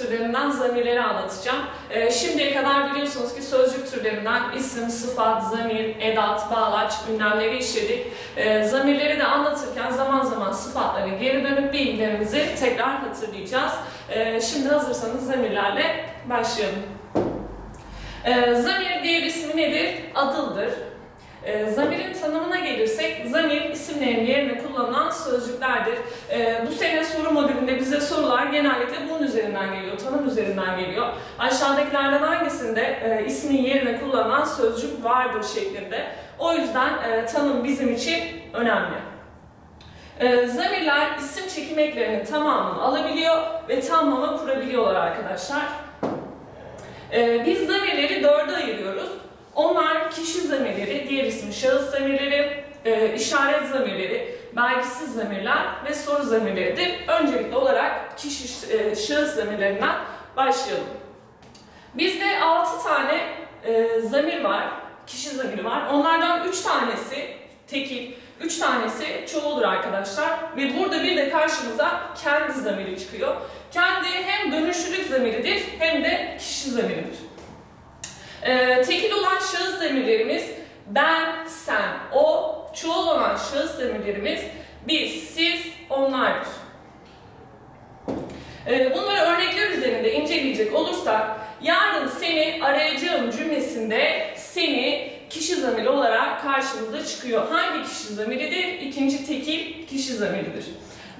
türlerinden zamirleri anlatacağım. Ee, şimdiye kadar biliyorsunuz ki sözcük türlerinden isim, sıfat, zamir, edat, bağlaç, ünlemleri işledik. Ee, zamirleri de anlatırken zaman zaman sıfatlara geri dönüp bilgilerimizi tekrar hatırlayacağız. Ee, şimdi hazırsanız zamirlerle başlayalım. Ee, zamir diğer ismi nedir? Adıldır. Ee, zamirin tanımına gelirsek, zamir isimlerin yerine kullanılan sözcüklerdir. Ee, bu sene soru modülünde bize sorular genellikle bunun üzerinden geliyor, tanım üzerinden geliyor. Aşağıdakilerden hangisinde e, ismin yerine kullanılan sözcük vardır şeklinde. O yüzden e, tanım bizim için önemli. E, zamirler isim çekim eklerinin tamamını alabiliyor ve tamamı kurabiliyorlar arkadaşlar. E, biz zamirleri dörde ayırıyoruz. Onlar kişi zamirleri, diğer ismi şahıs zamirleri, e, işaret zamirleri, belgisiz zamirler ve soru zamirleridir. Öncelikli olarak kişi e, şahıs zamirlerinden başlayalım. Bizde 6 tane e, zamir var, kişi zamiri var. Onlardan 3 tanesi tekil, 3 tanesi çoğuldur arkadaşlar. Ve burada bir de karşımıza kendi zamiri çıkıyor. Kendi hem dönüşlülük zamiridir hem de kişi zamiridir. Ee, tekil olan şahıs zamirlerimiz ben, sen, o, çoğul olan şahıs zamirlerimiz biz, siz, onlardır. Ee, bunları örnekler üzerinde inceleyecek olursak, yarın seni arayacağım cümlesinde seni kişi zamiri olarak karşımıza çıkıyor. Hangi kişi zamiridir? İkinci tekil kişi zamiridir.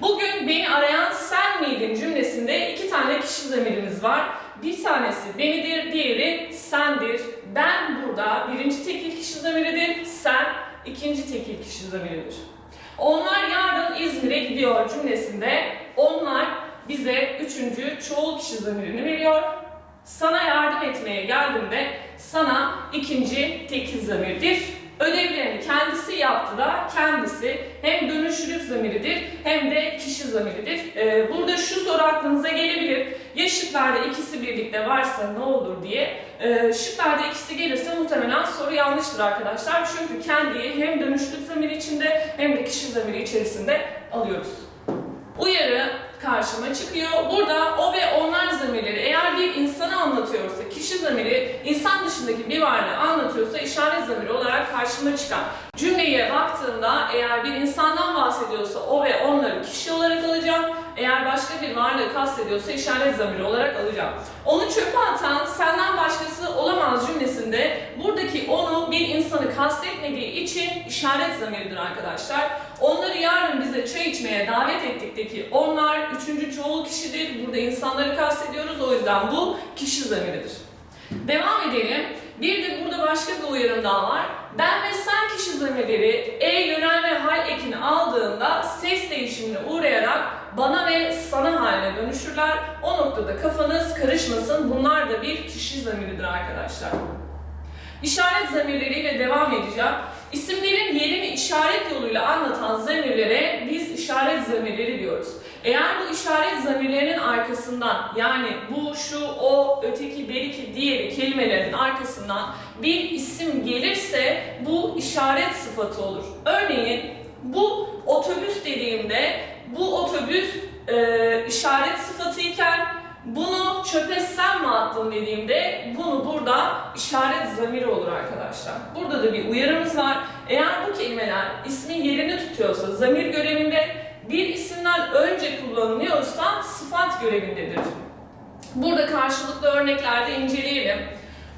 Bugün beni arayan sen miydin cümlesinde iki tane kişi zamirimiz var. Bir tanesi benidir, diğeri sendir. Ben burada birinci tekil kişi zamiridir, sen ikinci tekil kişi zamiridir. Onlar yarın İzmir'e gidiyor cümlesinde onlar bize üçüncü çoğul kişi zamirini veriyor. Sana yardım etmeye geldiğimde sana ikinci tekil zamirdir. Ödevlerini kendisi yaptı da kendisi hem dönüşlülük zamiridir hem de kişi zamiridir. Ee, burada şu soru aklınıza gelebilir. Ya şıklarda ikisi birlikte varsa ne olur diye. Ee, şıklarda ikisi gelirse muhtemelen soru yanlıştır arkadaşlar. Çünkü kendiyi hem dönüşlülük zamiri içinde hem de kişi zamiri içerisinde alıyoruz. Uyarı karşıma çıkıyor. Burada o ve onlar zamirleri eğer bir insanı anlatıyorsa, kişi zamiri insan dışındaki bir varlığı anlatıyorsa işaret zamiri olarak karşıma çıkan cümleye baktığımda eğer bir insandan bahsediyorsa o ve onları kişi olarak alacağım. Eğer başka bir varlığı kastediyorsa işaret zamiri olarak alacağım. Onu çöpe atan senden başkası olamaz cümlesinde buradaki onu bir insanı kastetmediği için işaret zamiridir arkadaşlar. Onları yarın bize çay içmeye davet ettikteki onlar üçüncü çoğul kişidir. Burada insanları kastediyoruz o yüzden bu kişi zamiridir. Devam edelim. Bir de burada başka bir uyarım daha var. Ben ve sen kişi zamirleri e, yönel ve hal ekini aldığında ses değişimine uğrayarak bana ve sana haline dönüşürler. O noktada kafanız karışmasın. Bunlar da bir kişi zamiridir arkadaşlar. İşaret zamirleriyle devam edeceğim. İsimlerin yerini işaret yoluyla anlatan zamirlere biz işaret zamirleri diyoruz. Eğer bu işaret zamirlerinin arkasından yani bu, şu, o, öteki, beriki, diğeri kelimelerin arkasından bir isim gelirse bu işaret sıfatı olur. Örneğin bu otobüs dediğimde bu otobüs e, işaret sıfatıyken bunu çöpe sen mi attın dediğimde bunu burada işaret zamiri olur arkadaşlar. Burada da bir uyarımız var. Eğer bu kelimeler ismin yerini tutuyorsa zamir görevinde bir isimden önce kullanılıyorsa sıfat görevindedir. Burada karşılıklı örneklerde inceleyelim.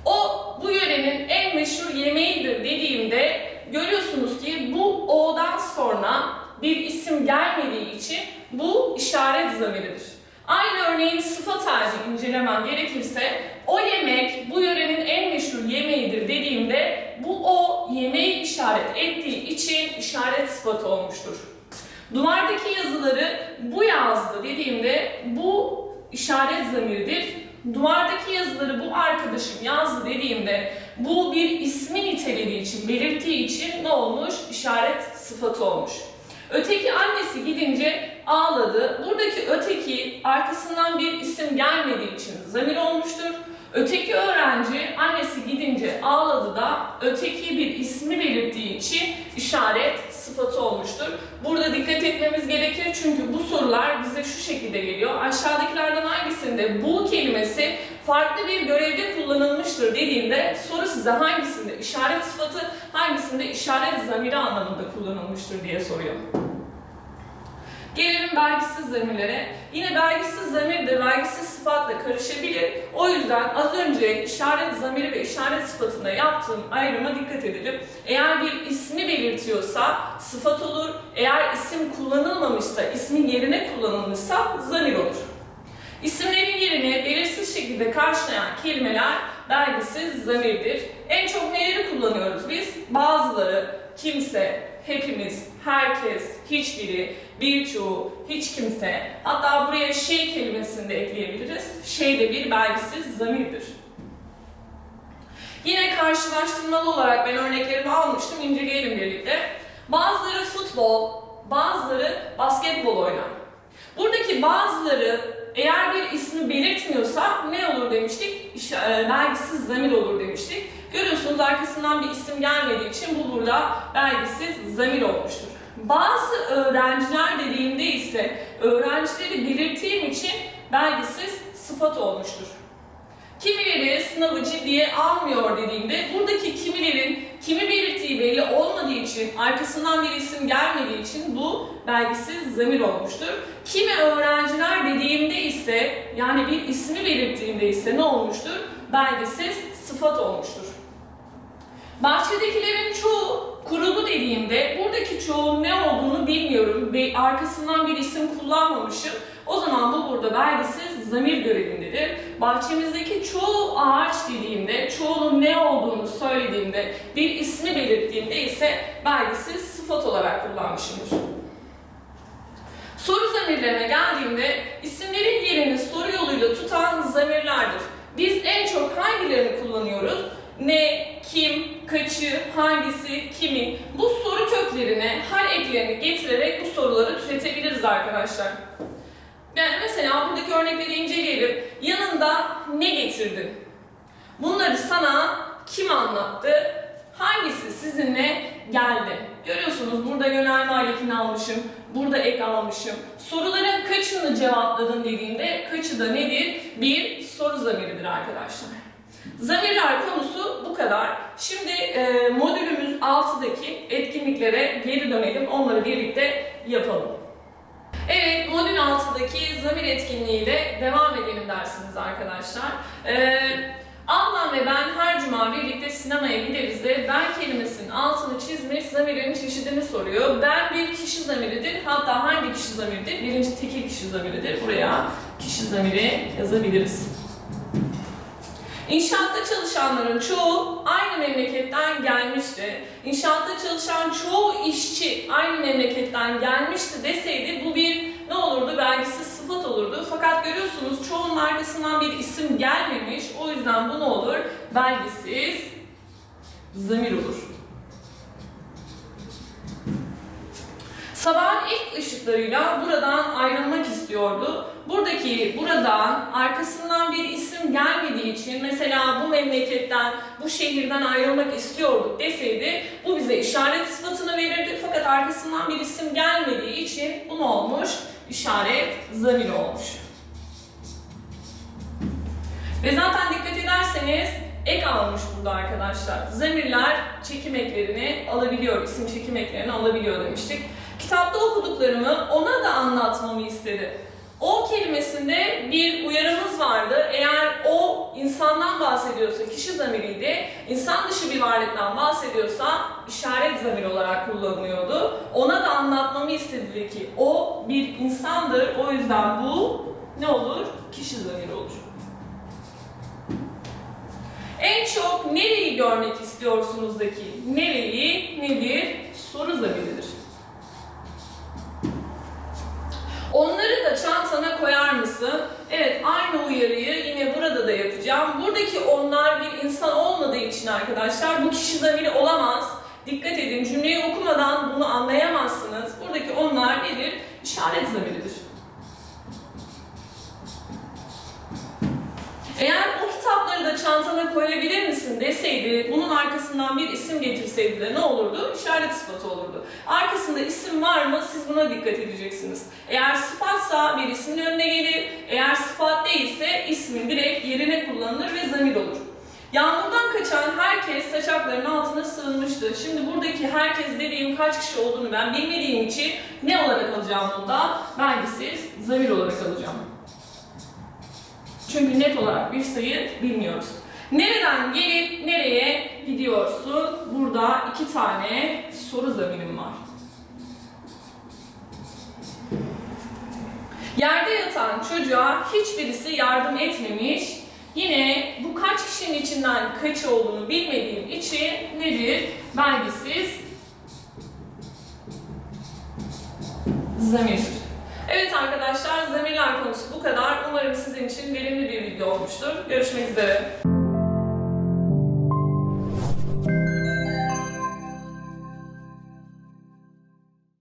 O bu yörenin en meşhur yemeğidir dediğimde görüyorsunuz ki bu o'dan sonra bir isim gelmediği için bu işaret zamiridir. Aynı örneğin sıfat halini incelemem gerekirse o yemek bu yörenin en meşhur yemeğidir dediğimde bu o yemeği işaret ettiği için işaret sıfatı olmuştur. Duvardaki yazıları bu yazdı dediğimde bu işaret zamiridir. Duvardaki yazıları bu arkadaşım yazdı dediğimde bu bir ismi nitelediği için, belirttiği için ne olmuş? İşaret sıfatı olmuş. Öteki annesi gidince ağladı. Buradaki öteki arkasından bir isim gelmediği için zamir olmuştur. Öteki öğrenci annesi gidince ağladı da öteki bir ismi belirttiği için işaret sıfatı olmuştur. Burada dikkat etmemiz gerekir çünkü bu sorular bize şu şekilde geliyor. Aşağıdakilerden hangisinde bu kelimesi farklı bir görevde kullanılmıştır dediğinde soru size hangisinde işaret sıfatı, hangisinde işaret zamiri anlamında kullanılmıştır diye soruyor. Gelelim belgisiz zamirlere. Yine belgisiz zamir de belgisiz sıfatla karışabilir. O yüzden az önce işaret zamiri ve işaret sıfatında yaptığım ayrıma dikkat edelim. Eğer bir ismi belirtiyorsa sıfat olur. Eğer isim kullanılmamışsa, ismin yerine kullanılmışsa zamir olur. İsimlerin yerini belirsiz şekilde karşılayan kelimeler belgisiz zamirdir. En çok neleri kullanıyoruz biz? Bazıları, kimse, hepimiz, herkes, hiçbiri, birçoğu, hiç kimse. Hatta buraya şey kelimesini de ekleyebiliriz. Şey de bir belgisiz zamirdir. Yine karşılaştırmalı olarak ben örneklerimi almıştım, inceleyelim birlikte. Bazıları futbol, bazıları basketbol oynar. Buradaki bazıları eğer bir ismi belirtmiyorsa ne olur demiştik? İş, e, belgisiz zamir olur demiştik. Görüyorsunuz arkasından bir isim gelmediği için bu burada belgisiz zamir olmuştur. Bazı öğrenciler dediğimde ise öğrencileri belirttiğim için belgisiz sıfat olmuştur. Kimileri sınavı ciddiye almıyor dediğimde buradaki kimilerin kimi belirttiği belli olmadığı için arkasından bir isim gelmediği için bu belgisiz zamir olmuştur. Kimi öğrenciler dediğimde ise yani bir ismi belirttiğimde ise ne olmuştur? Belgisiz sıfat olmuştur. Bahçedekilerin çoğu kurulu dediğimde buradaki çoğun ne olduğunu bilmiyorum ve arkasından bir isim kullanmamışım. O zaman bu burada belgisiz zamir görevindedir. Bahçemizdeki çoğu ağaç dediğimde, çoğunun ne olduğunu söylediğimde, bir ismi belirttiğimde ise belgisiz sıfat olarak kullanmışımdır. Soru zamirlerine geldiğimde isimlerin yerini soru yoluyla tutan zamirlerdir. Biz en çok hangilerini kullanıyoruz? Ne, kim, kaçı, hangisi, kimin? Bu soru köklerine, hal eklerini getirerek bu soruları türetebiliriz arkadaşlar. Yani mesela buradaki örnekleri inceleyelim. Yanında ne getirdin? Bunları sana kim anlattı? Hangisi sizinle geldi? Görüyorsunuz burada yönelme aletini almışım, burada ek almışım. Soruların kaçını cevapladın dediğimde kaçı da nedir? Bir soru zamiridir arkadaşlar. Zamirler konusu bu kadar. Şimdi e, modülümüz 6'daki etkinliklere geri dönelim. Onları birlikte yapalım. Evet, modül 6'daki zamir etkinliğiyle devam edelim dersimiz arkadaşlar. Ee, ablam ve ben her cuma birlikte sinemaya gideriz de ben kelimesinin altını çizmiş zamirin çeşidini soruyor. Ben bir kişi zamiridir. Hatta hangi kişi zamiridir? Birinci tekil kişi zamiridir. Buraya kişi zamiri yazabiliriz. İnşaatta çalışanların çoğu aynı memleketten gelmişti. İnşaatta çalışan çoğu işçi aynı memleketten gelmişti deseydi bu bir ne olurdu? Belgisiz sıfat olurdu. Fakat görüyorsunuz çoğunun arkasından bir isim gelmemiş. O yüzden bu ne olur? Belgisiz zamir olur. Sabahın ilk ışıklarıyla buradan ayrılmak istiyordu. Buradaki buradan arkasından bir isim gelmediği için mesela bu memleketten, bu şehirden ayrılmak istiyorduk deseydi bu bize işaret sıfatını verirdi. Fakat arkasından bir isim gelmediği için bu ne olmuş? İşaret zamir olmuş. Ve zaten dikkat ederseniz ek almış burada arkadaşlar. Zamirler çekim eklerini alabiliyor, isim çekim eklerini alabiliyor demiştik. Kitapta okuduklarımı ona da anlatmamı istedi. O kelimesinde bir uyarımız vardı. Eğer o insandan bahsediyorsa kişi zamiriydi, insan dışı bir varlıktan bahsediyorsa işaret zamiri olarak kullanılıyordu. Ona da anlatmamı istedi ki o bir insandır. O yüzden bu ne olur? Kişi zamiri olur. En çok nereyi görmek istiyorsunuzdaki nereyi nedir? Soru zamiridir. Onları da çantana koyar mısın? Evet, aynı uyarıyı yine burada da yapacağım. Buradaki onlar bir insan olmadığı için arkadaşlar bu kişi zamiri olamaz. Dikkat edin, cümleyi okumadan bunu anlayamazsınız. Buradaki onlar nedir? İşaret zamiridir. Eğer kitapları da çantana koyabilir misin deseydi, bunun arkasından bir isim getirseydi de ne olurdu? İşaret sıfatı olurdu. Arkasında isim var mı? Siz buna dikkat edeceksiniz. Eğer sıfatsa bir ismin önüne gelir. Eğer sıfat değilse ismin direkt yerine kullanılır ve zamir olur. Yağmurdan kaçan herkes saçaklarının altına sığınmıştı. Şimdi buradaki herkes dediğim kaç kişi olduğunu ben bilmediğim için ne olarak alacağım bunda? Belgisiz zamir olarak alacağım. Çünkü net olarak bir sayı bilmiyoruz. Nereden gelip nereye gidiyorsun? Burada iki tane soru zamirim var. Yerde yatan çocuğa hiçbirisi yardım etmemiş. Yine bu kaç kişinin içinden kaç olduğunu bilmediğim için nedir? Belgisiz zamirdir. Evet arkadaşlar zamirler konusu bu kadar. Umarım sizin için verimli bir video olmuştur. Görüşmek üzere.